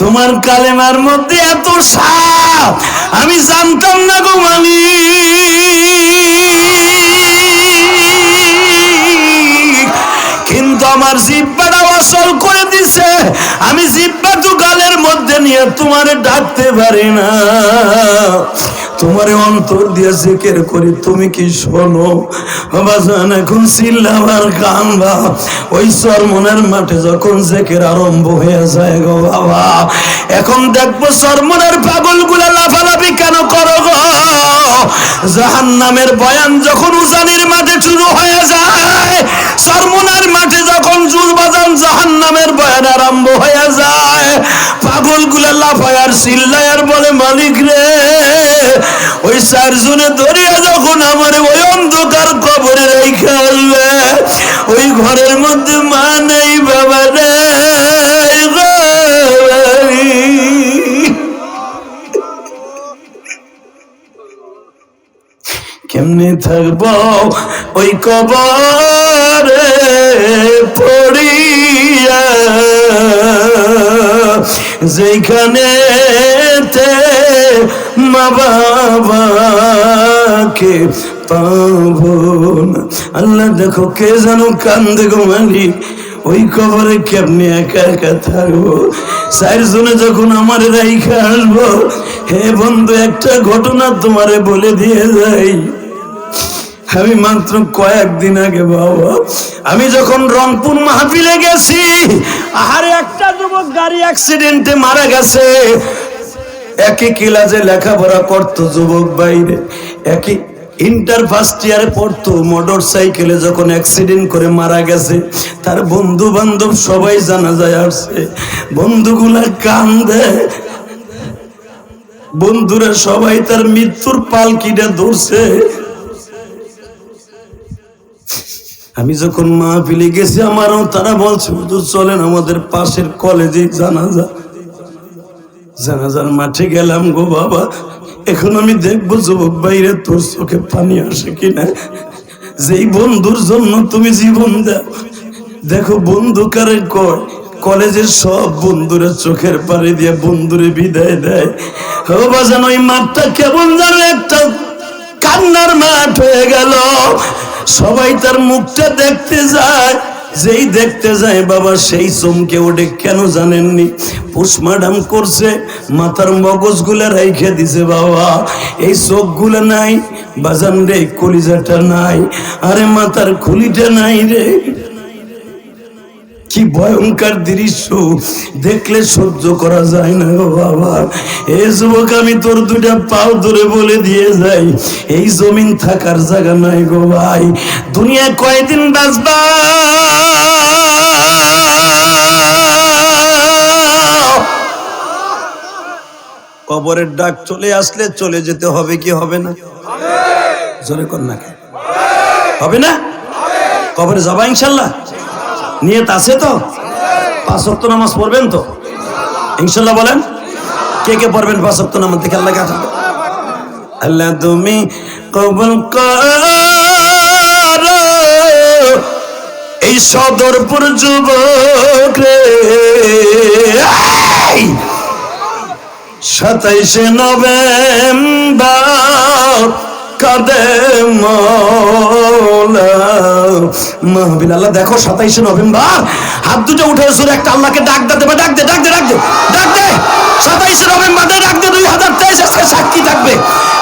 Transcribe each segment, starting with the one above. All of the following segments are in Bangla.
তোমার কালেমার মধ্যে এত সাপ আমি জানতাম না গো মালি কিন্তু আমার জিব্বাটা অসল করে দিছে, আমি জিব্বা তো গালের মধ্যে নিয়ে তোমার ডাকতে পারি না। তোমারে অন্তর দিয়ে জিকির করি, তুমি কি শোনো? বাজান, এখন চিল্লাবার কানবা ওই সরমনের মাঠে যখন জেকের আরম্ভ হয়ে যায় গো বাবা, এখন দেখব সরমনের পাগলগুলা লাফালাফি কেন করো গো? জাহান নামের বয়ান যখন উজানির মাঠে শুরু হয়ে যায়, সরমনের মাঠে যখন জুল বাজান জাহান নামের বয়ান আরম্ভ হয়ে যায় পাগলগুলা লাফায়ার চিল্লায়ার বলে, মালিক রে চারজনে ধরিয়া যখন আমার ওই অন্ধকার কবরে রেখে আসবে ওই ঘরের মধ্যে মা নেই, বাবা নেই কেমনে থাকব ওই কবরে পড়িয়া? যেখানে মা বাবাকে পাবো না। আল্লাহ দেখো কে যেন কান্দে গো মালিক, ওই কবরে কেমনি একা একা থাকব? চারজনে যখন আমার রাইখা আসব, হে বন্ধু, একটা ঘটনা তোমারে বলে দিয়ে যাই। আমি মাত্র কয়েকদিন আগে বাবা, আমি যখন রংপুর মাহফিলে গেছি আর একটা যুবক গাড়ি অ্যাক্সিডেন্টে মারা গেছে। একই ক্লাসে লেখাপড়া করতো যুবক বাইরে একই ইন্টার ফার্স্ট ইয়ারে পড়তো মোটর সাইকেলে যখন অ্যাক্সিডেন্ট করে মারা গেছে, তার বন্ধু বান্ধব সবাই জানা যায় আসছে, বন্ধুগুলা কান্দে। বন্ধুরা সবাই তার মৃত্যুর পালকিটা ধরছে। আমি যখন মাহফিলে গেছি আমারও তারা বলছে চলেন আমাদের পাশের কলেজে জানাজা জানাজার মাঠে গেলাম গো বাবা। এখন আমি দেখব যুবক বাইরে তোর চোখে পানি আসে কিনা। যেই বন্ধুর জন্য তুমি জীবন দাও। দেখো বন্ধু কারে কয়? কলেজের সব বন্ধুরা চোখের পানি দিয়ে বন্ধুরে বিদায় দেয়। ও বাজান, ওই মাঠটা কেমন যেন একটা কান্নার মাঠ হয়ে গেল। সবাই তার মুখটা দেখতে যায়। যেই দেখতে যায় বাবা, সেই চমকে ওঠে। কেন জানেননি? পোস্টমার্টাম করছে, মাথার মগজগুলা রেখে দিছে বাবা। এই চোখগুলা নাই, বাজান রে, কলিজাটা নাই। আরে মাথার খুলিটা নাই রে। কি ভয়ঙ্কর দৃশ্য। দেখলে সহ্য করা যায় না গো বাবা। এ যুবক, আমি তোর দুটা পাও ধরে বলে দিয়ে যাই। এই জমিন থাকার জায়গা নাই গো ভাই। দুনিয়া কয়দিন বাঁচবা? কবরের ডাক চলে আসলে চলে যেতে হবে কি হবে না? জোরে কর না হবে না? কবরে যাবা ইনশাল্লাহ? নিয়ত আছে তো? পাঁচ ওয়াক্ত নামাজ পড়বেন তো? ইনশাল্লাহ বলেন। কে কে পড়বেন পাঁচ ওয়াক্ত নামাজ থেকে? আল্লাহ কাছে। আল্লাহ তুমি কবল কর। এই সদরপুর যুবক! সাতাইশে নভেম্বর কাদে মাহবিল আল্লাহ দেখো সাতাইশে নভেম্বর, হাত দুটো উঠে সুরে একটা আল্লাহকে ডাক দে, দেবে, ডাক দে ডাক দে ডাক দে ডাক দে। সাতাইশে নভেম্বর ডাক দে, দুই হাজার তেইশ আসছে সাক্ষী থাকবে।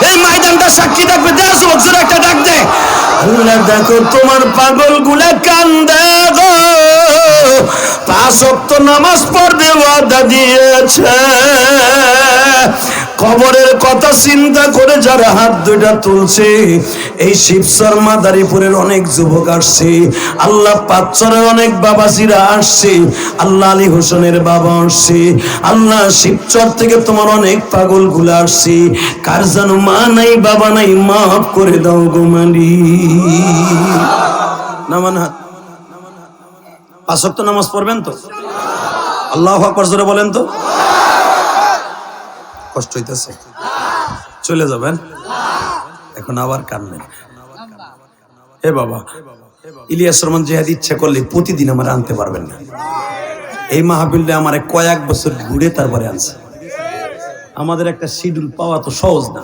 এই ময়দানটা সাক্ষী থাকবে দেড় বছর একটা ডাক দে। আল্লাহ দেখো তোমার পাগলগুলা কান্দে গো। পাঁচ নামাজ পড়বে, ওয়াদা দিয়েছে। কবরের কথা চিন্তা করে যারা হাত দুইটা তুলছে, এই শিব শর্মা দারিপুরের অনেক যুবক আসছে, আল্লাহ পাঁচরের অনেক বাবাজিরা আসছে, আল্লাহ আলী হোসেনের বাবা আসছে, আল্লাহ শিবচর থেকে তোমার অনেক পাগলগুলা আসছে, কার যেন মা নাই, বাবা নাই, মাফ করে দাও গোমালি নামান হাত পাঁচক্ত নামাজ পড়বেন তো? আল্লাহ আকবর বলেন তো। কষ্ট হইতেছে। চলে যাবেন। এখন আবার কানবেন। হে বাবা, ইলিয়াস রহমান জেহাদ ইচ্ছা করলে প্রতিদিন আমার আনতে পারবেন না। এই মাহফিলটা আমার কয়েক বছর ঘুরে তারপরে আনছে। আমাদের একটা শিডিউল পাওয়া তো সহজ না।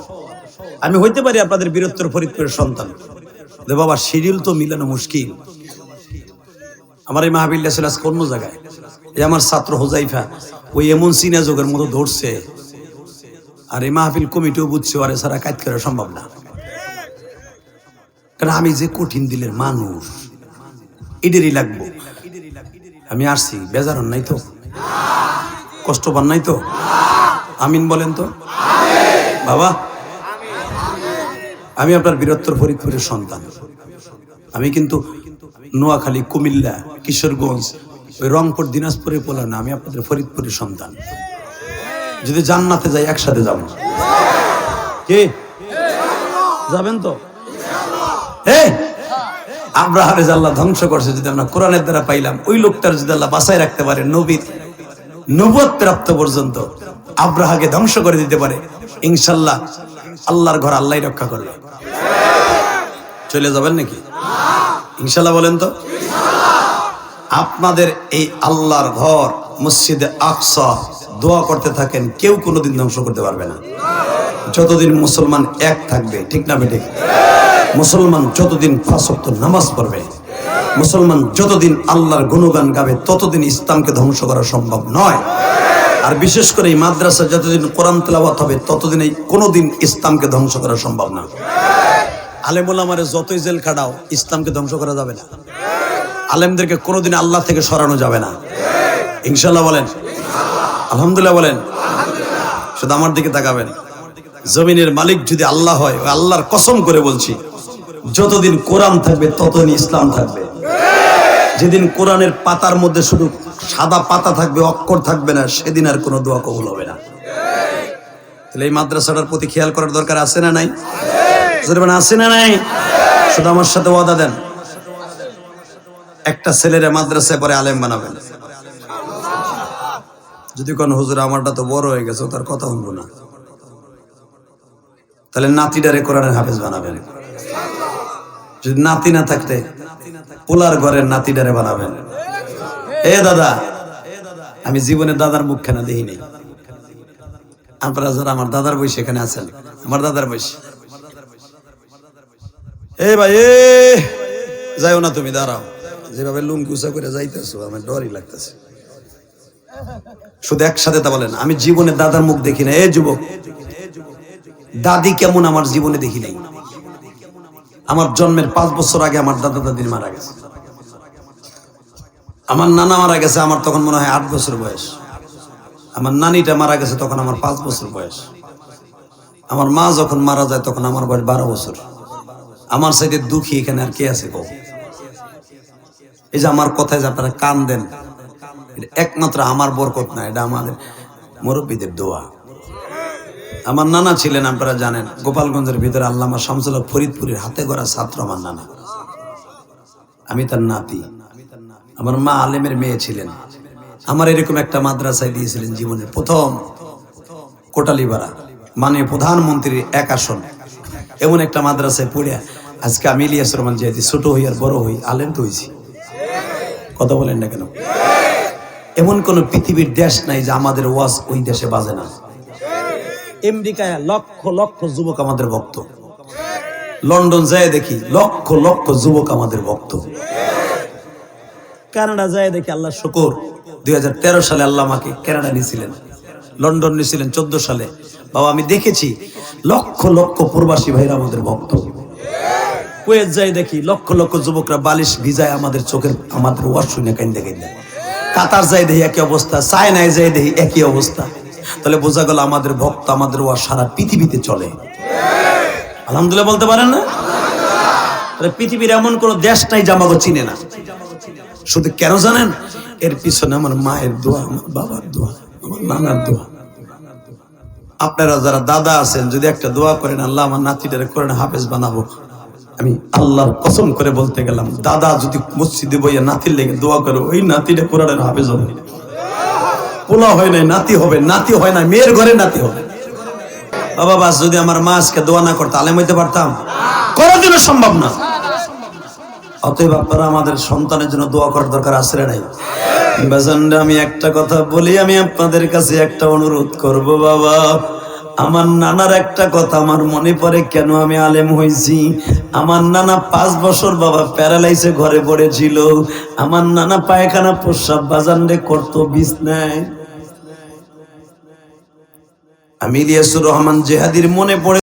আমি হইতে পারি আপনাদের বীরত্তর ফরিদপুরের সন্তান। বাবা, শিডিউল তো মিলানো মুশকিল। আমার এই মাহবিল্লা ছিল আজকে অন্য জায়গায়। এই আমার ছাত্র হোজাইফা, ওই এমন সিনা যোগের মতো ধরছে আর এই মাহফিল কমিটিও বুঝছে আরে সারা কাজ করা সম্ভব না। কারণ আমি যে কঠিন দিলের মানুষ এদেরই লাগবো। আমি আসছি বেজারন নাই তো? কষ্ট পান নাই তো? আমিন বলেন তো? বাবা, আমি আপনার বীরত্তর ফরিদপুরের সন্তান। আমি কিন্তু নোয়াখালী, কুমিল্লা, কিশোরগঞ্জ, ওই রংপুর দিনাজপুরে পোলা না, আমি আপনাদের ফরিদপুরের সন্তান। যদি জান্নাতে যাই, একসাথে যাব কে? যাবেন তো? ধ্বংস করছে যদি আমরা কোরআনের দ্বারা পাইলাম, ওই লোকটার যদি আল্লাহ বাঁচায় রাখতে পারে, নবীর নবত প্রাপ্ত পর্যন্ত আব্রাহাকে ধ্বংস করে দিতে পারে, ইনশাল্লাহ আল্লাহর ঘর আল্লাহ রক্ষা করবে। চলে যাবেন নাকি? ইনশাল্লাহ বলেন তো? আপনাদের এই আল্লাহর ঘর মসজিদে আকসা দোয়া করতে থাকেন, কেউ কোনোদিন ধ্বংস করতে পারবে না। যতদিন মুসলমান এক থাকবে, ঠিক না বেঠিক? মুসলমান যতদিন ফাঁসক্ত নামাজ পড়বে, মুসলমান যতদিন আল্লাহর গুণগান গাবে, ততদিন ইসলামকে ধ্বংস করা সম্ভব নয়। আর বিশেষ করে এই মাদ্রাসা যতদিন কোরআন তেলাওয়াত হবে, ততদিন এই কোনোদিন ইসলামকে ধ্বংস করা সম্ভব না। আলেমুল আমারে যতই জেল খাটাও, ইসলামকে ধ্বংস করা যাবে না। আলেমদেরকে কোনোদিন আল্লাহ থেকে সরানো যাবে না। ইনশাল্লাহ বলেন। আলহামদুলিল্লাহ বলেন। শুধু আমার দিকে তাকাবেন। জমিনের মালিক যদি আল্লাহ হয় আল্লাহর কসম করে বলছি, যতদিন কোরআন থাকবে, ততদিন ইসলাম থাকবে। যেদিন কোরআনের পাতার মধ্যে শুধু সাদা পাতা থাকবে, অক্ষর থাকবে না, সেদিন আর কোনো দোয়া কবুল হবে না। তাহলে এই মাদ্রাসাটার প্রতি খেয়াল করার দরকার আছে না নাই? আছে না নাই? শুধু আমার সাথে ওয়াদা দেন। একটা ছেলেরা মাদ্রাসায় পরে আলেম বানাবেন। যদি কোন হুজুর আমারটা তো বড় হয়ে গেছে তার কথা শুনব না। তাহলে নাতিটারে কোরআনের হাফেজ বানাবেন। যদি নাতি না থাকতে, পোলার ঘরের নাতিটারে বানাবেন। এ দাদা, আমি জীবনে দাদার মুখখানা দেখিনি। আপনারা যারা আমার দাদার বয়স এখানে আছেন, আমার দাদার বয়স। এ ভাই, এ, যাইও না তুমি, দাঁড়াও। যেভাবে লুঙ্গি উঁচা করে যাইতেছো, আমার ডরই লাগতেছে। শুধু একসাথে তা বলেন, আমি জীবনে দাদার মুখ দেখি না। এ যুবক, দাদি কেমন আমার জীবনে দেখি নাই? আমার জন্মের পাঁচ বছর আগে আমার দাদা দাদির মারা গেছে। আমার নানা মারা গেছে, আমার তখন মনে হয় আট বছর বয়স। আমার নানিটা মারা গেছে, তখন আমার পাঁচ বছর বয়স। আমার মা যখন মারা যায়, তখন আমার বয়স বারো বছর। আমার সাইডে দুঃখী এখানে আর কে আছে এই যে আমার কথায় যে আপনারা কান দেন একমাত্র আমার বরকত না, এটা আমাদের মুরব্বীদের দোয়া। আমার নানা ছিলেন, আপনারা জানেন, গোপালগঞ্জের ভিতরে আল্লামা শামসুল ফরিদপুরের হাতে গড়া ছাত্র আমার নানা। আমি তার নাতি। আমার মা আলেমের মেয়ে ছিলেন। আমার এরকম একটা মাদ্রাসায় দিয়েছিলেন জীবনের প্রথম কোটালিপাড়া মানে প্রধানমন্ত্রীর এক আসন। এমন একটা মাদ্রাসায় পড়ে আজকে আমি ইলিয়াস রহমান জিয়াদি ছোট হই আর বড় হই, আলেম তো হয়েছি কথা বলেন না কেন? এমন কোন পৃথিবীর দেশ নাই যে আমাদের ওয়াজ ওই দেশে বাজে না। আমেরিকায় লক্ষ লক্ষ যুবক আমাদের ভক্ত। লন্ডন যায় দেখি লক্ষ লক্ষ যুবক আমাদের ভক্ত। কানাডা যায় দেখি আল্লাহ শুকর। দুই সালে আল্লাহ আমাকে কানাডা নিয়েছিলেন। লন্ডন নিয়েছিলেন চোদ্দ সালে। বাবা, আমি দেখেছি লক্ষ লক্ষ প্রবাসী ভাইরা আমাদের ভক্ত। কুয়েত যাই দেখি লক্ষ লক্ষ যুবকরা বালিশ ভিজায় আমাদের চোখের, আমাদের ওয়াশ শুনে কান্দে কান্দে। কাতার যাই দেখি একই অবস্থা, চায়নায় যাই দেখি একই অবস্থা। তাহলে বোঝা গেল আমাদের ভক্ত, আমাদের ওয়াশ সারা পৃথিবীতে চলে। আলহামদুলিল্লাহ বলতে পারেন না? পৃথিবীর এমন কোন দেশ নাই যে চিনে না। শুধু কেন জানেন? এর পিছনে আমার মায়ের দোয়া, আমার বাবার দোয়া, আমার নানার দোয়া। আপনারা যারা দাদা আছেন, যদি একটা দোয়া করেন, আল্লাহ আমার নাতিটারে করেন হাফেজ বানাবো। আমি আল্লাহর কসম করে বলতে গেলাম, দাদা, যদি মসজিদে বইয়া নাতির লেগে দোয়া করো, ওই নাতিটা কোরআনের হাফেজ হবে। পোলা হয় নাই, নাতি হবে, নাতি হয় না মেয়ের ঘরে নাতি হবে। বাবা, বাস, যদি আমার মা আজকে দোয়া না করতো, আলেম হইতে পারতাম? কোনোদিনও সম্ভব না। অতএব আপনারা আমাদের সন্তানের জন্য দোয়া করার দরকার না নাই? বাজানরা, আমি একটা কথা বলি, আমি আপনাদের কাছে একটা অনুরোধ করব, বাবা। আমার নানার একটা কথা, আমার মনে পড়ে, কেন আমি আলেম হয়েছি আমার নানা পাঁচ বছর বাবা প্যারালাইসে ঘরে পড়েছিল। আমার নানা পায়খানা প্রস্রাব বাজানরে করতো বিছনায়। আমি ইলিয়াসুর রহমান জেহাদির মনে পড়ে